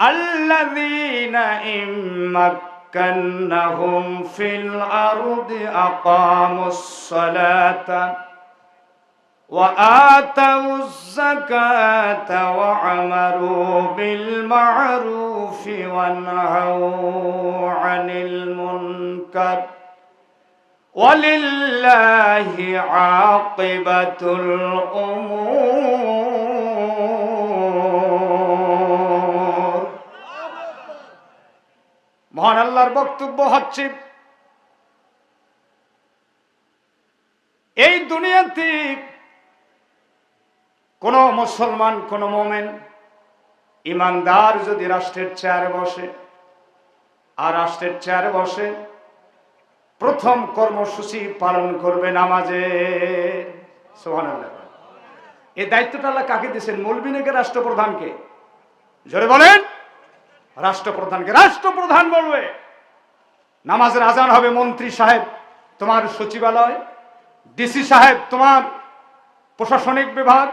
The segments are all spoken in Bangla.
الذين إن مكنهم في الأرض أقاموا الصلاة وآتوا الزكاة وعمروا بالمعروف ونهوا عن المنكر ولله عاقبة الأمور মহান আল্লাহর বক্তব্য হচ্ছে, এই দুনিয়াতে কোন মুসলমান, কোন মোমেন, ইমানদার যদি রাষ্ট্রের চেয়ারে বসে, আর রাষ্ট্রের চেয়ারে বসে প্রথম কর্মসূচি পালন করবে নামাজে। সোহান এই দায়িত্বটা আল্লাহ কাকে দিয়েছেন? মৌলবিনকে রাষ্ট্রপ্রধানকে। জোরে বলেন। রাষ্ট্রপ্রধানকে রাষ্ট্রপ্রধান বলবে। নামাজের আজান হবে মন্ত্রী সাহেব, তোমার সচিবালয়, ডিসি সাহেব, তোমার প্রশাসনিক বিভাগ,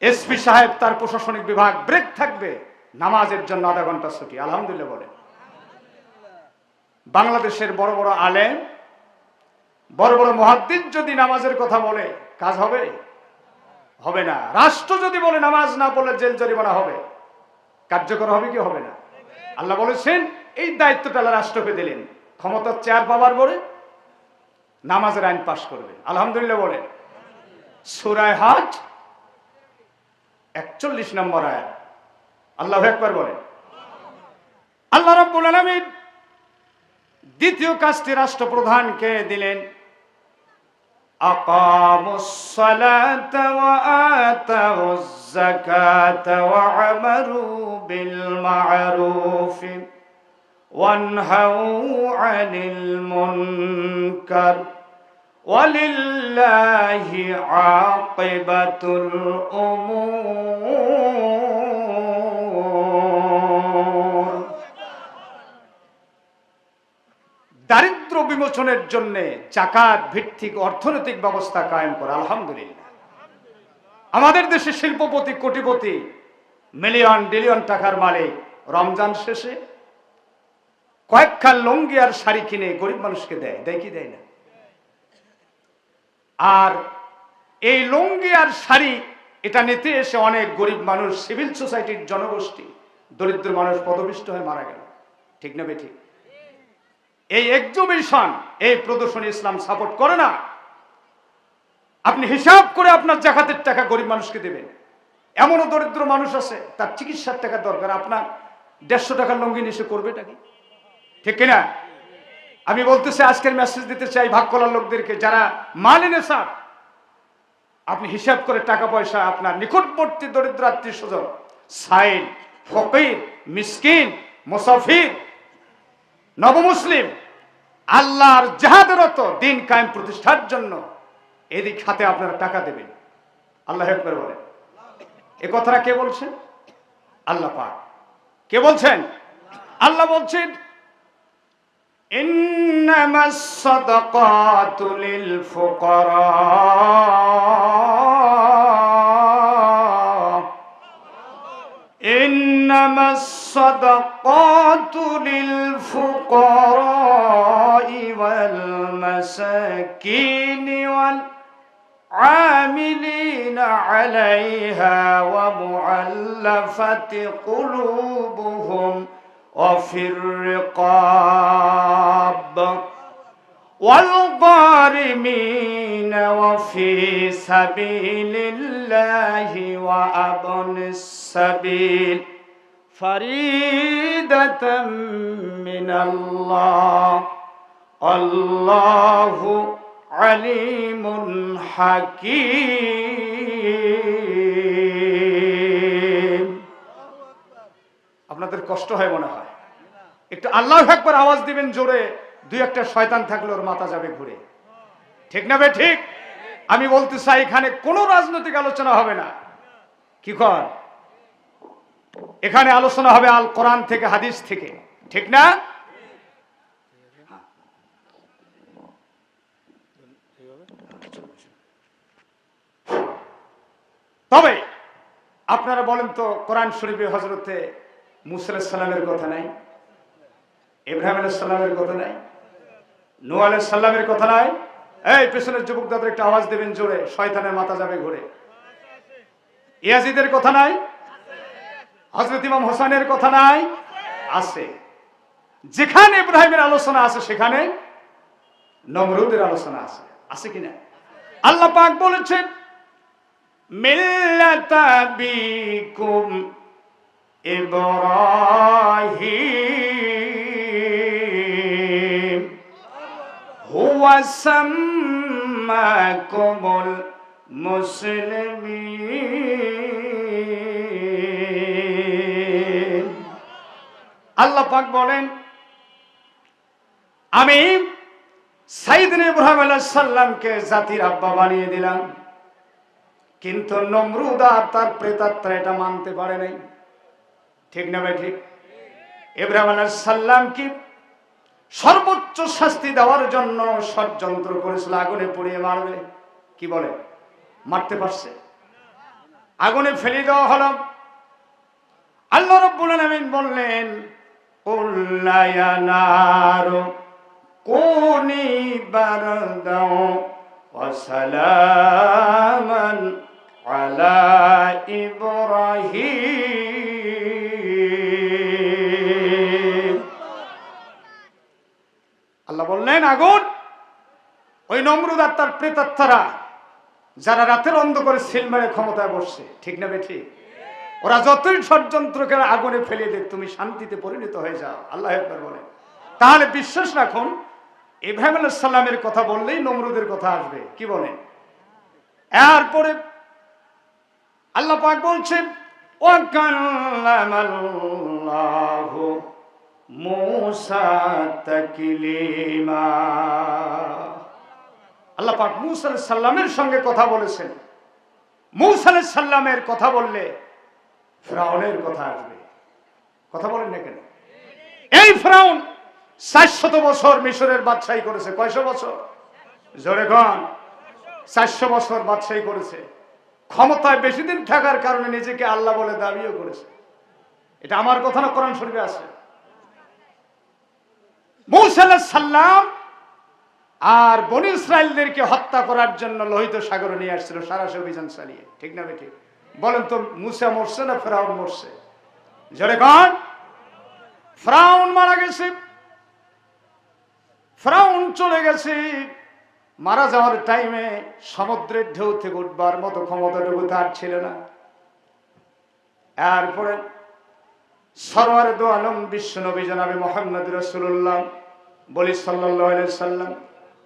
এসপি সাহেব, তার প্রশাসনিক বিভাগ, ব্রেক থাকবে। নামাজের জন্য আধা ঘণ্টা ছুটি, আলহামদুলিল্লাহ বলে। বাংলাদেশের বড় বড় আলেম, বড় বড় মহাদ্দিন যদি নামাজের কথা বলে, কাজ হবে? হবে না। রাষ্ট্র যদি বলে নামাজ না বলে জেল জরিমানা হবে। কার্যকর হবে কি হবে না? আল্লাহ বলেছেন, এই দায়িত্বটা আল্লাহ রাষ্ট্রকে দিলেন। ক্ষমতার চেয়ার পাওয়ার পরে নামাজের আইন পাশ করবে। আলহামদুলিল্লাহ বলেন। সুরায় হাজ, একচল্লিশ নম্বর আয়াত। আল্লাহ একবার বলেন। আল্লাহ রাব্বুল আলামিন দ্বিতীয় কাজটি রাষ্ট্রপ্রধানকে দিলেন। أقاموا الصلاة وآتوا الزكاة وعمروا بالمعروف وانهوا عن المنكر ولله عاقبة الأمور বিমোচনের জন্য জাকাত ভিত্তিক অর্থনৈতিক ব্যবস্থা কায়েম করা, আলহামদুলিল্লাহ। আমাদের দেশে শিল্পপতি, কোটিপতি, মিলিয়ন, বিলিয়ন টাকার মালিক রমজান শেষে কয়েকখান লঙ্গি আর শাড়ি কিনে গরিব মানুষকে দেয় দেয় কি দেয় না? আর এই লুঙ্গি আর শাড়ি, এটা নিতে এসে অনেক গরিব মানুষ, সিভিল সোসাইটির জনগোষ্ঠী, দরিদ্র মানুষ পদপিষ্ট হয়ে মারা গেল। ঠিক না বেঠিক এই এক্সিবিশন এই প্রদর্শনী ইসলাম সাপোর্ট করে না। আপনি হিসাব করে আপনার জাকাতের টাকা গরিব মানুষকে দেবেন। এমনও দরিদ্র মানুষ আছে, তার চিকিৎসার টাকা দরকার। আপনার দেড়শো টাকার লঙ্গি নিশে করবে কি? ঠিক কিনা? আমি বলতেছি, আজকের মেসেজ দিতে চাই ভাগ করার লোকদেরকে, যারা মাল এনে স্যার, আপনি হিসাব করে টাকা পয়সা আপনার নিকটবর্তী দরিদ্র আত্মীয় স্বজন সাইন ফকির, মিসকিন, মুসাফির, নবমুসলিম আল্লাহর জাহাদেরত দিন কায়েম প্রতিষ্ঠার জন্য এদিক হাতে আপনারা টাকা দেবেন। আল্লাহ একবার বলেন। এ কথাটা কে বলছেন? আল্লাহ পাক। কে বলছেন? আল্লাহ বলছেন, ইন্নামাস সাদাকাতুল ফুকারা। إنما الصدقات للفقراء والمساكين والعاملين عليها ومعلفة قلوبهم وفي الرقاب والغارمين وفي سبيل الله وأبن السبيل فريدة من الله الله عليم حكيم আপনাদের কষ্ট হয় মনে হয় একটু আল্লাহ একবার আওয়াজ দিবেন জোরে দুই একটা শয়তান থাকলে ওর মাথা যাবে ঘুরে ঠিক না বে ঠিক আমি বলতে চাই এখানে কোনো রাজনৈতিক আলোচনা হবে না কি কর এখানে আলোচনা হবে আল কোরআন থেকে, হাদিস থেকে। ঠিক না? তবে আপনারা বলেন তো, কোরআন শরীফে হজরতে মুসা সাল্লামের কথা নাই? ইব্রাহিম আলাইহিস সালামের কথা নাই? নূহ আলাইহিস সালামের কথা নাই? এই পেছনের যুবক দাদের একটা আওয়াজ দেবেন জোরে, শয়তানের মাথা যাবে ঘুরে। ইয়াজিদের কথা নাই? হজরত ইমাম হোসেনের কথা নাই? আছে। যেখানে ইব্রাহিমের আলোচনা আছে, সেখানে নমরুদের আলোচনা আছে। আছে কিনা? আল্লাহ পাক বলেছেন, মিল্লাতা বিকুম ইব্রাহিম। হুয়া সাম্মাকুমুল মুসলিমিন। আল্লাহ পাক বলেন, আমি সাইদিন ইব্রাহিম আলাইহিস সাল্লামকে জাতির আব্বা বানিয়ে দিলাম, কিন্তু নমরুদ আর তার প্রেতাত্মা এটা মানতে পারে নাই। ঠিক না ভাই ঠিক? ইব্রাহিম আলাইহিস সাল্লাম কি সর্বোচ্চ শাস্তি দেওয়ার জন্য ষড়যন্ত্র করেছিল, আগুনে পুড়িয়ে মারবে? কি বলে? মারতে পারছে। আগুনে ফেলে দেওয়া হলো। আল্লাহ রব্বুল আলামিন বললেন উল্লায়ানারু, কুনি বারদাও ওয়া সালামান আলা ইব্রাহিম। আল্লাহ বললেন, আগুন! ওই নমরুদ আর তার প্রেতাত্মারা যারা রাতের অন্ধকারে সিল মেরে ক্ষমতায় বসছে, ঠিক না বেঠি ওরা যতই ষড়যন্ত্রকে আগুনে ফেলে দেখ তুমি শান্তিতে পরিণত হয়ে যাও। আল্লাহ বলেন। তাহলে বিশ্বাস রাখুন, ইব্রাহিম সালামের কথা বললেই নমরুদের কথা আসবে। কি বলেন? এরপরে আল্লাহ পাক বলছেন আল্লাহ পাক মূসা আলাইহিস সালামের সঙ্গে কথা বলেছেন। মূসা আলাইহিস সালামের কথা বললে ফেরাউনের কথা আসবে। কথা বলেন না কেন? এই ফেরাউন চারশত বছর মিশরের বাদশাহী করেছে। কয়শো বছর? জোরে গন চারশো বছর বাদশাহী করেছে। ক্ষমতায় বেশি দিন থাকার কারণে নিজেকে আল্লাহ বলে দাবিও করেছে। এটা আমার কথা না, কোরআন শরীফে আছে। সাল্লাম আর বনি ইসরায়েলদেরকে হত্যা করার জন্য লোহিত সাগরে নিয়ে আসছিল। সারাশি অভিযান চালিয়ে। ঠিক না ঠিক বলেন তো, মুসা মরছে না ফেরাউন মরছে? জোরে কন। ফ্রাউন মারা গেছে। ফ্রাউন চলে গেছে। মারা যাওয়ার টাইমে সমুদ্রের ঢেউ থেকে উঠবার মতো ক্ষমতাটুকু তার ছিল না। এরপরে সরোয়ার দো আলম বিশ্ব নবী জনাবে মোহাম্মদ রসুল্লাহ বলি সাল্লাহ সাল্লাম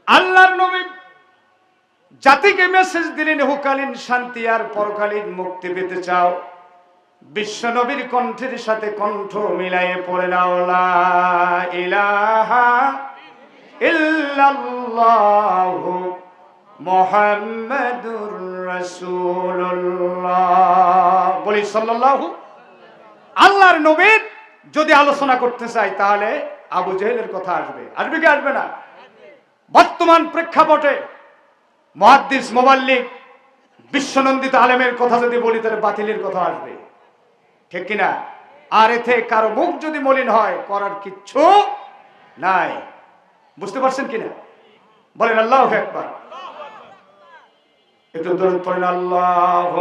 আল্লাহর নবী জাতিকে মেসেজ দিলেন হুকালীন শান্তি আর পরকালীন মুক্তি পেতে চাও। বিশ্ব নবীর কণ্ঠের সাথে কণ্ঠ মিলাইয়ে পড়ে নাও ইলাহা ইল্লাল্লাহু মুহাম্মাদুর রাসূলুল্লাহ। বলি সাল্লাল্লাহু। আল্লাহর নবীর যদি আলোচনা করতে চাই, তাহলে আবু জেহেলের কথা আসবে। আসবে কি আসবে না? বর্তমান প্রেক্ষাপটে মহাদ্দিস মোবাল্লিক বিশ্বনন্দিত আলেমের কথা যদি বলি, তাহলে বাতিলের কথা আসবে। ঠিক কিনা? আর এতে কারও মুখ যদি মলিন হয়, করার কিচ্ছু নাই। বুঝতে পারছেন কিনা? বলেন, আল্লাহ একবার একটু দরুদ আল্লাহ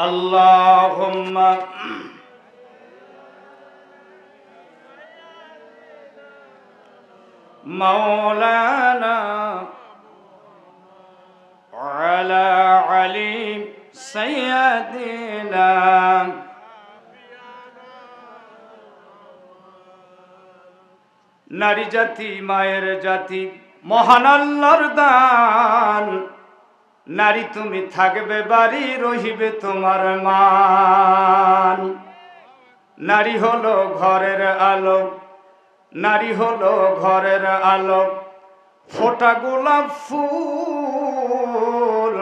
اللهم مولانا على علي سيدنا নারী জাতি মায়ের জাতি মহান আল্লাহর দান নারী তুমি থাকবে বাড়ি, রহিবে তোমার মান। নারী হলো ঘরের আলো, নারী হলো ঘরের আলো। ফোটা গোলাপ ফুল,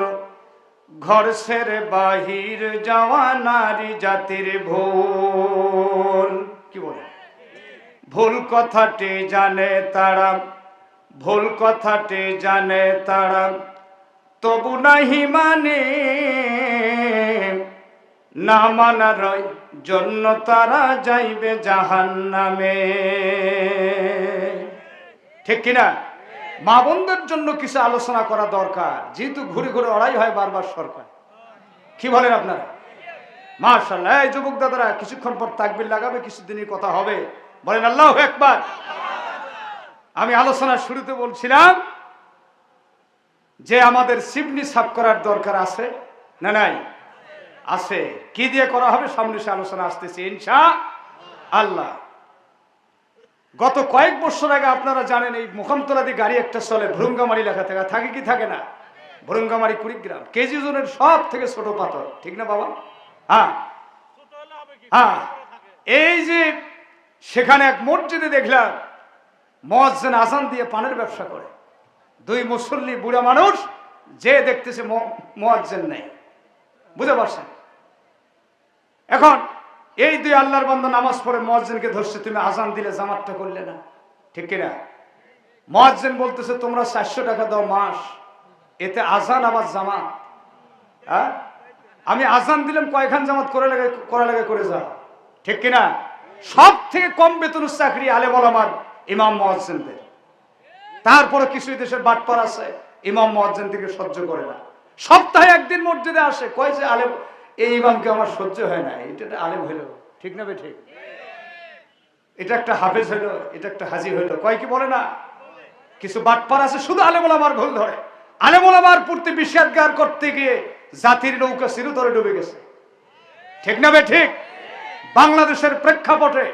ঘর সেরে বাহির যাওয়া নারী জাতির ভুল। কি বলে? ভুল কথাটি জানে তারা, ভুল কথাটি জানে তারা। তবু নাহি মানে না মানার জন্য তারা যাইবে জাহান নামে ঠিক কিনা? মা বোনদের জন্য কিছু আলোচনা করা দরকার, যেহেতু ঘুরে ঘুরে অড়াই হয় বারবার সরকার। কি বলেন আপনারা? মার্শাল্লাহ এই যুবক দাদারা, কিছুক্ষণ পর তাকবির লাগাবে, কিছুদিনের কথা হবে। বলেন আল্লাহ একবার আমি আলোচনার শুরুতে বলছিলাম যে আমাদের সিমনি সাফ করার দরকার আছে? না, নাই? আছে। কি দিয়ে করা হবে? সামনে সে আলোচনা আসতেছে, ইনশা আল্লাহ। গত কয়েক বছর আগে আপনারা জানেন, এই মুখমতলা দিয়ে গাড়ি একটা চলে, ভ্রুঙ্গামারি লেখা থাকে। থাকে কি থাকে না? ভ্রুঙ্গামারি কুড়িগ্রাম। কেজি ওজনের সব থেকে ছোট পাথর। ঠিক না, বাবা? হ্যাঁ। হ্যাঁ। এই যে সেখানে এক মসজিদে দেখলাম মহাজেন আসান দিয়ে পানের ব্যবসা করে। দুই মুসল্লি বুড়া মানুষ, যে দেখতেছে মহাজেন নেই। বুঝতে পারছেন? এখন এই দুই আল্লাহর বান্দা নামাজ পড়ে মহাজেনকে ধরছে, তুমি আজান দিলে জামাতটা করলে না। ঠিক কিনা? মহাজেন বলতেছে, তোমরা চারশো টাকা দাও মাস, এতে আজান আবার জামাত। হ্যাঁ? আমি আজান দিলাম, কয়খান জামাত করে লাগে, করা লাগে করে যাও। ঠিক কিনা? সব থেকে কম বেতন চাকরি আলে আমার ইমাম মহাজেনদের তারপরে কিছু দেশের বাটপার আছে। ইমাম মহাজেন থেকে সহ্য করে না। সপ্তাহে একদিন মসজিদে আসে, কয় যে, আলেম, এই ইমামকে আমার সহ্য হয় না, এটা আলেম হইল। ঠিক না ঠিক এটা একটা হাফেজ হইল, এটা একটা হাজি হইল। কয় কি বলে না? কিছু বাটপার আছে, শুধু আলেমুল আমার ভুল ধরে। আলেমুল আমার পূর্তি বিষাদগার করতে গিয়ে জাতির নৌকা চিরতরে ডুবে গেছে। ঠিক না ঠিক বাংলাদেশের প্রেক্ষাপটে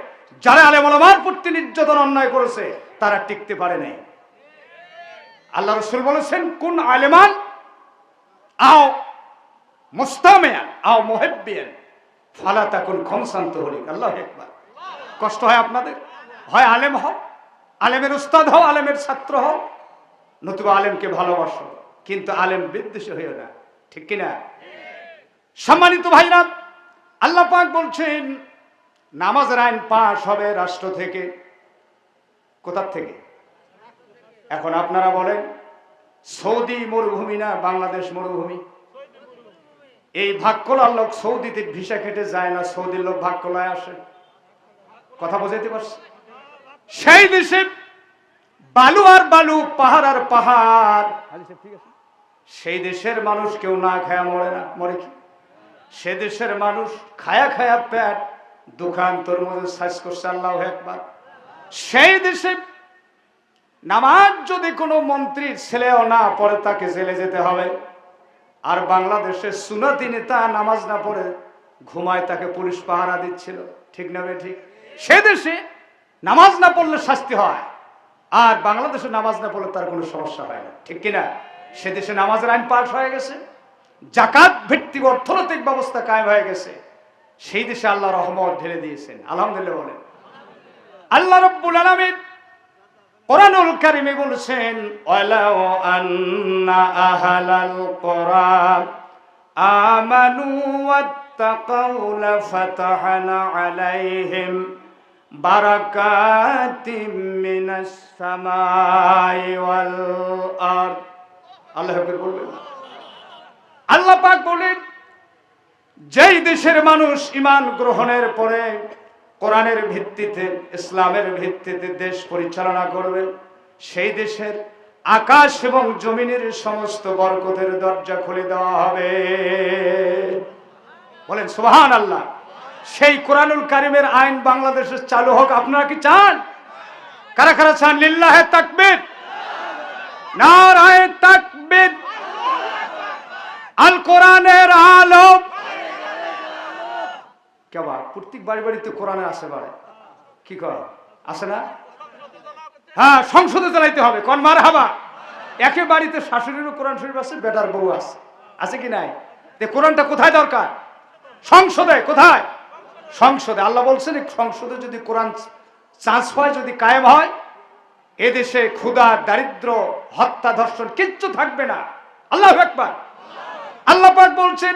যারা আলেমুল আমার পূর্তি নির্যাতন অন্যায় করেছে, তারা টিকতে পারে নাই। আল্লাহ রসুল বলেছেন, কোন আলেমান? আও মুস্তামিয়ান, আও মোহেব্বিয়ান। ফালা তাকুন খমসান্ত হলি আল্লাহ একবার কষ্ট হয় আপনাদের? হয় আলেম হও। আলেমের উস্তাদ হও, আলেমের ছাত্র হও। নতুবা আলেমকে ভালোবাসো। কিন্তু আলেম বিদ্বেষী হইও না। ঠিক কিনা সম্মানিত ভাইরা, আল্লাহ পাক বলছেন, নামাজের আইন পাশ হবে রাষ্ট্র থেকে। কোথার থেকে? এখন আপনারা বলেন, সৌদি মরুভূমি না বাংলাদেশ মরুভূমি? এই ভাগ্যলার লোক সৌদিতে ভিসা খেটে যায় না, সৌদির লোক ভাগ্যলায় আসে। কথা বোঝাইতে পারছি সেই দেশে বালু আর বালু, পাহাড় আর পাহাড়। সেই দেশের মানুষ কেউ না খায়া মরে না, মরে কি? সে দেশের মানুষ খায়া খায়া পেট দোকান তোর মধ্যে সাইজ করছে, আল্লাহ একবার। সেই দেশে নামাজ যদি কোনো মন্ত্রীর ছেলেও না পড়ে, তাকে জেলে যেতে হবে। আর বাংলাদেশের সুনাতি নেতা নামাজ না পড়ে, ঘুমায় তাকে পুলিশ পাহারা দিচ্ছিল। ঠিক না ঠিক? সে দেশে নামাজ না পড়লে শাস্তি হয়, আর বাংলাদেশে নামাজ না পড়লে তার কোনো সমস্যা হয় না। ঠিক কিনা? সে দেশে নামাজের আইন পাশ হয়ে গেছে, জাকাত ভিত্তিক অর্থনৈতিক ব্যবস্থা কায়েম হয়ে গেছে। সেই দেশে আল্লাহ রহমত ঢেলে দিয়েছেন। আলহামদুলিল্লাহ বলেন। আল্লাহ রব্বুল আলমিন কোরআনুল কারিমে বলছেন, ওয়ালাউ আন্না আহলাল কোরআন আমানু ওয়াত্তাকাউ লাফাতাহনা আলাইহিম বারাকাতিম মিনাস সামাই ওয়াল আরদ। আল্লাহ আকবার বলবেন। আল্লাহ পাক বলেন, যেই দেশের মানুষ ইমান গ্রহণের পরে কোরআনের ভিত্তিতে, ইসলামের ভিত্তিতে দেশ পরিচালনা করবে। সেই দেশের আকাশ এবং জমিনের সমস্ত বরকতের দরজা খুলে দেওয়া হবে। বলেন সুবহান আল্লাহ সেই কোরআনুল কারিমের আইন বাংলাদেশে চালু হোক। আপনারা কি চান? কারা কারা চান? লিল্লাহে তাকবীর। নারায়ে তাকবীর। আল কোরআনের আলম কেবা প্রত্যেক বাড়ি বাড়িতে কোরআনে আসে বাড়ে কি কর আসে না? হ্যাঁ সংসদে চালাইতে হবে। কন মার হাবা একে বাড়িতে শাশুড়িরও কোরআন শরীফ আছে, বেটার বউ আছে। আছে কি নাই? তে কোরআনটা কোথায় দরকার? সংসদে, কোথায়? সংসদে। আল্লাহ বলছেন, সংসদে যদি কোরআন চান্স হয়, যদি কায়েম হয়, এদেশে ক্ষুধা, দারিদ্র হত্যা ধর্ষণ কিচ্ছু থাকবে না। আল্লাহ একবার আল্লাহ পাক বলছেন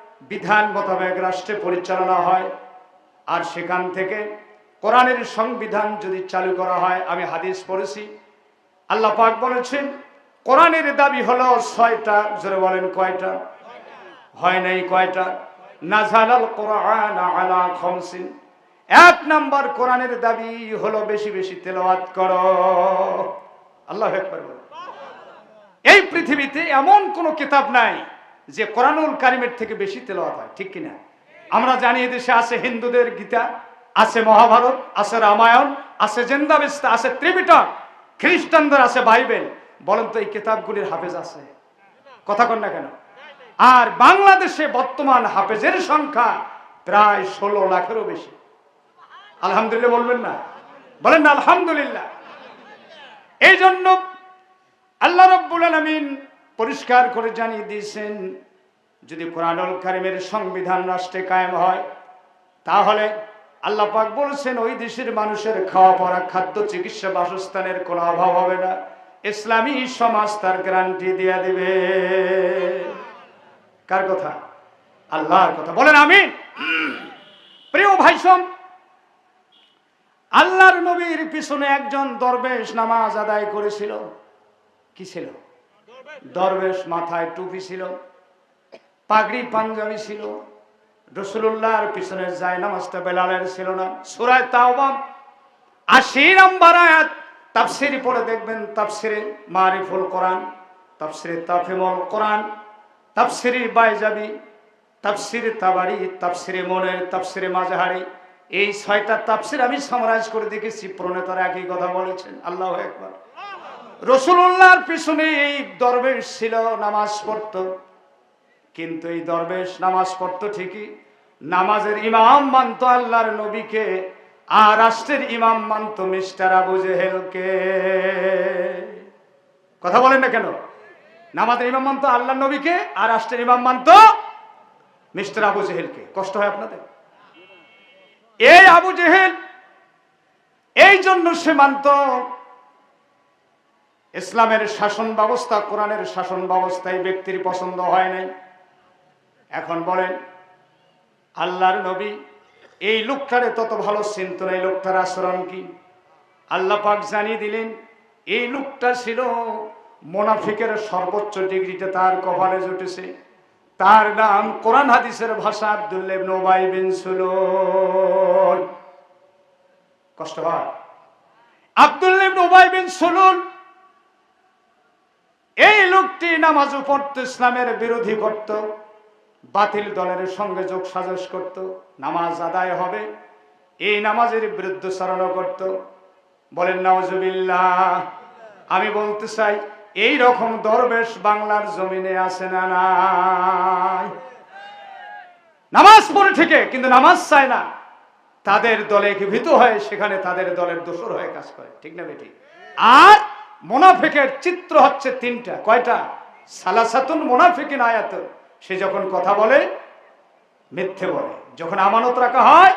বিধান মোতাবেক রাষ্ট্রে পরিচালনা হয়। আর সেখান থেকে কোরআনের সংবিধান যদি চালু করা হয়, আমি হাদিস পড়েছি। আল্লাহ পাক বলেছেন, কোরআনের দাবি হলো ছয়টা, জোরে বলেন কয়টা? হয় নাই কয়টা? নাজালাল কোরআন আলা খমসিন। এক নাম্বার কোরআনের দাবি হলো বেশি বেশি তেলাওয়াত করো। আল্লাহ একবার এই পৃথিবীতে এমন কোন কিতাব নাই যে কোরআনুল কারিমের থেকে বেশি তেলাওয়াত হয়, ঠিক কিনা? আমরা জানি এদেশে আছে হিন্দুদের গীতা, আছে মহাভারত, আছে রামায়ণ, আছে জেন্দাবেস্তা, আছে ত্রিপিটক খ্রিস্টানদের আছে বাইবেল। বলেন তো এই কিতাবগুলির হাফেজ আছে? কথা কন না কেন? আর বাংলাদেশে বর্তমান হাফেজের সংখ্যা প্রায় ষোলো লাখেরও বেশি। আলহামদুলিল্লাহ বলবেন না? বলেন না, আলহামদুলিল্লাহ। এই জন্য আল্লাহ রব্বুল আলমিন পরিষ্কার করে জানিয়ে দিয়েছেন, যদি কোরআনুল কারিমের সংবিধান রাষ্ট্রে কায়েম হয়, তাহলে আল্লাহ পাক বলছেন, ওই দেশের মানুষের খাওয়া পড়া খাদ্য, চিকিৎসা, বাসস্থানের কোনো অভাব হবে না। ইসলামী সমাজ তার গ্যারান্টি দিয়ে দিবে। কার কথা? আল্লাহর কথা। বলেন আমি প্রিয় ভাইসম, আল্লাহর নবীর পিছনে একজন দরবেশ নামাজ আদায় করেছিল। কি ছিল? দরবেশ মাথায় টুপি ছিল, পাগড়ি পাঞ্জাবি ছিল রসুল্লাহর পিছনে যায় নামাজটা বেলালের ছিল না। সুরায় তাওবাম আশি নম্বর আয়াত, তাফসিরি পড়ে দেখবেন, তাফসিরে মারিফুল কোরআন, তাফসিরে তাফিমুল কোরআন তাফসিরি বাইজাবি, তাফসিরে তাবারি, তাফসিরে মনের, তাফসিরে মাজাহারি এই ছয়টা তাফসির আমি সামরাইজ করে দেখেছি, প্রণেতারা একই কথা বলেছেন। আল্লাহ একবার রসুল্লাহর পিছনে এই দরবেশ ছিল, নামাজ পড়ত। কিন্তু এই দরবেশ নামাজ পড়তো ঠিকই। নামাজের ইমাম মানত আল্লাহর নবীকে, আর রাষ্ট্রের ইমাম মানত মিস্টার আবু জেহেলকে। কথা বলেন না কেন? নামাজের ইমাম মানত আল্লাহর নবীকে, আর রাষ্ট্রের ইমাম মানত মিস্টার আবু জেহেলকে। কষ্ট হয় আপনাদের? এই আবু জেহেল, এই জন্য সে মানত ইসলামের শাসন ব্যবস্থা, কোরআনের শাসন ব্যবস্থায় ব্যক্তির পছন্দ হয় নাই। এখন বলেন, আল্লাহর নবী, এই লোকটারে তত ভালো চিন্ত না, এই লোকটার আচরণ কি? আল্লাহ পাক জানিয়ে দিলেন, এই লোকটা ছিল মোনাফিকের সর্বোচ্চ ডিগ্রিতে, তার কপালে জুটেছে। তার নাম কোরআন হাদিসের ভাষা আব্দুল্লেব নোবাই বিন কষ্ট হয়। আব্দুল্লেব নোবাই বিন সুলুল এই লোকটি নামাজ পড়ত, ইসলামের বিরোধী করত, বাতিল দলের সঙ্গে যোগ সাজস করত, নামাজ আদায় হবে, এই নামাজের বিরুদ্ধে চারণ করত। বলেন নওয়াজুবিল্লাহ আমি বলতে চাই, এই রকম দরবেশ বাংলার জমিনে আছে না নামাজ পড়ে ঠিকে কিন্তু নামাজ চায় না। তাদের দলে কি ভীত হয়, সেখানে তাদের দলের দোসর হয়ে কাজ করে। ঠিক না বেটি? আর মোনাফিকের চিত্র হচ্ছে তিনটা। কয়টা? সালাসাতুন মোনাফিকিন আয়াত। সে যখন কথা বলে, মিথ্যে বলে। যখন আমানত রাখা হয়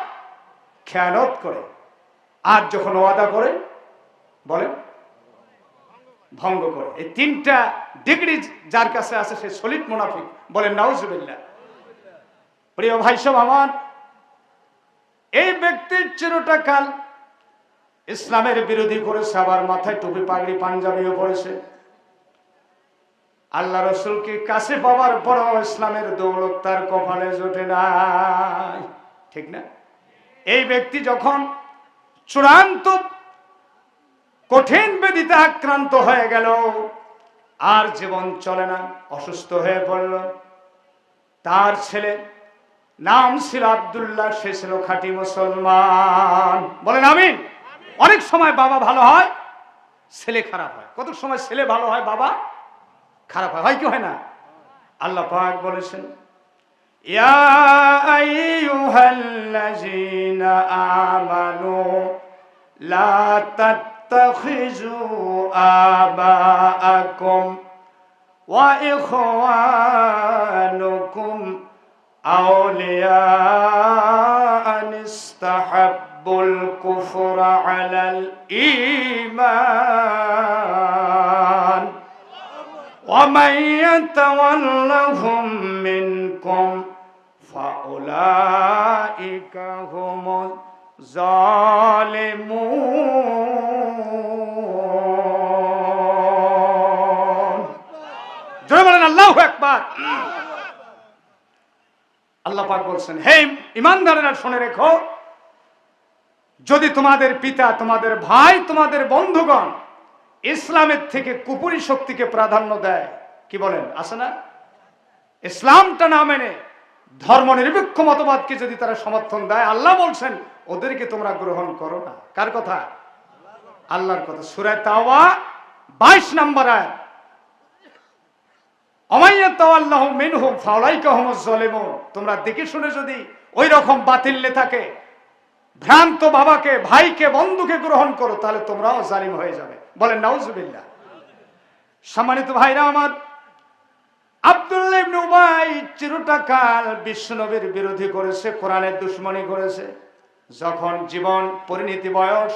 খেয়ালত করে। আর যখন ওয়াদা করে, বলে, ভঙ্গ করে। এই তিনটা ডিগ্রি যার কাছে আছে, সে সলিড মোনাফিক। বলেন নাউজুবিল্লাহ। প্রিয় ভাই সব আমার, এই ব্যক্তির চিরটা কাল ইসলামের বিরোধী করেছে আবার মাথায় টুপি পাগড়ি পাঞ্জাবিও পড়েছে আল্লাহ রসুলকে কাছে পাওয়ার পরও ইসলামের দৌলত তার কপালে জোটে নাই। ঠিক না? এই ব্যক্তি যখন চূড়ান্ত কঠিন বেদিতে আক্রান্ত হয়ে গেল, আর জীবন চলে না, অসুস্থ হয়ে পড়ল। তার ছেলে নাম ছিল আব্দুল্লাহ, সে ছিল খাঁটি মুসলমান। বলেন আমিন। অনেক সময় বাবা ভালো হয়, ছেলে খারাপ হয়। কত সময় ছেলে ভালো হয়, বাবা খারাপ হয়? হয় কি হয় না? আল্লাহ পাক বলেছেন আমানু লা আন ইস্তাহাব্বুল কুফরা আলাল ঈমান ومن يتولهم منكم فأولئك هم الظالمون জোরে বলেন আল্লাহু আকবার আল্লাহ পাক বলছেন হে ইমানদারেরা শুনে রেখো যদি তোমাদের পিতা, তোমাদের ভাই, তোমাদের বন্ধুগণ ইসলামের থেকে কুপুরি শক্তিকে প্রাধান্য দেয়, কি বলেন? আছে না? ইসলামটা না মেনে ধর্ম নিরপেক্ষ মতবাদকে যদি তারা সমর্থন দেয়, আল্লাহ বলছেন, ওদেরকে তোমরা গ্রহণ করো না। কার কথা? আল্লাহর কথা। সুরায় তাওয়া বাইশ নাম্বার আয় তোমরা দেখে শুনে যদি ওই রকম বাতিল নেতাকে ভ্রান্ত বাবাকে, ভাইকে, বন্ধুকে গ্রহণ করো, তাহলে তোমরাও জালিম হয়ে যাবে। বলেন, নাউজুবিল্লাহ। সম্মানিত ভাইরা আমার বিশ্বনবীর বিরোধী করেছে করেছে। যখন জীবন বয়স,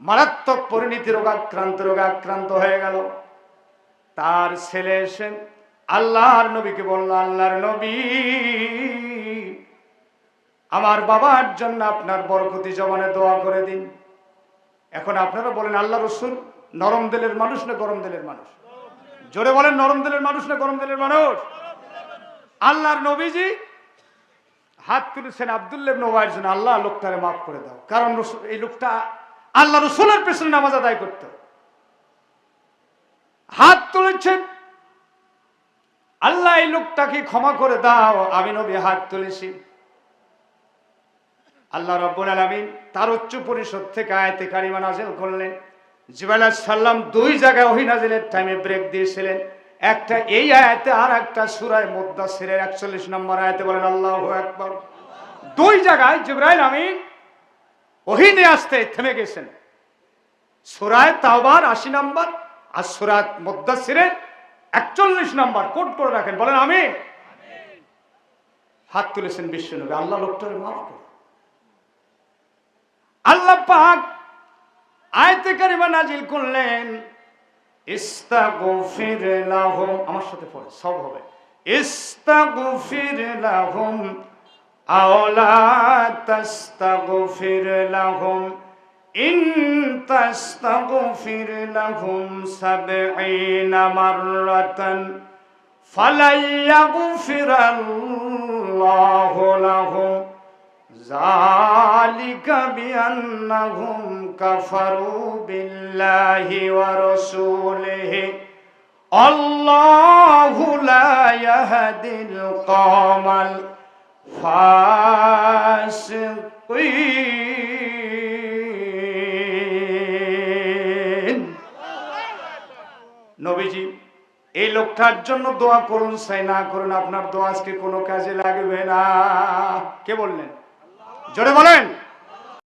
মারাত্মক হয়ে গেল। তার ছেলে এসে আল্লাহর নবীকে বলল, আল্লাহর নবী আমার বাবার জন্য আপনার বরকতি জবানে দোয়া করে দিন। এখন আপনারা বলেন, আল্লাহ রসুল, নরম দিলের মানুষ না গরম দিলের মানুষ? জোরে বলেন, নরম দিলের মানুষ না গরম দিলের মানুষ? আল্লাহর নবীজি হাত তুলেছেন আবদুল্লেব নবাইয়ের জন্য, আল্লাহ লোকটারে মাফ করে দাও। কারণ এই লোকটা আল্লাহ রসুলের পেছনে নামাজ আদায় করত। হাত তুলেছেন। আল্লাহ এই লোকটাকে ক্ষমা করে দাও, আমি নবী হাত তুলেছি। আল্লাহ রব্বুল আলমিন তার উচ্চ পরিষদ থেকে আয়তে কারিমা নাজেল করলেন। জিবাল সাল্লাম দুই জায়গায় ওহি নাজিলের টাইমে ব্রেক দিয়েছিলেন। একটা এই আয়াতে আর একটা সুরায় মুদাসিরের একচল্লিশ নম্বর আয়াতে বলেন, আল্লাহ একবার দুই জায়গায় জিব্রাইল আমিন ওহি নিয়ে আসতে থেমে গেছেন। সুরায় তাওবার আশি নম্বর আর সুরাত মুদাসিরের একচল্লিশ নম্বর, কোট করে রাখেন, বলেন আমি হাত তুলেছেন বিশ্বনবী আল্লাহ লোকটারে মাফ করুন। আল্লাহ পাক আয়তে কারিমা নাজিল করলেন, ইস্তাগফির লাহুম, আমার সাথে পড়ে, সব হবে। ইস্তাগফির লাহুম আও লা তাস্তাগফির লাহুম, ইন তাস্তাগফির লাহুম সাবঈনা মাররাতান, ফালাই ইয়াগফিরাল্লাহু লাহুম। ذلك بأنهم كفروا بالله ورسوله الله لا يهدي القوم الفاسقين নবীজি এই লোকটার জন্য দোয়া করুন সাই না করুন আপনার দোয়া আজকে কোনো কাজে লাগবে না কে বললেন জোরে বলেন।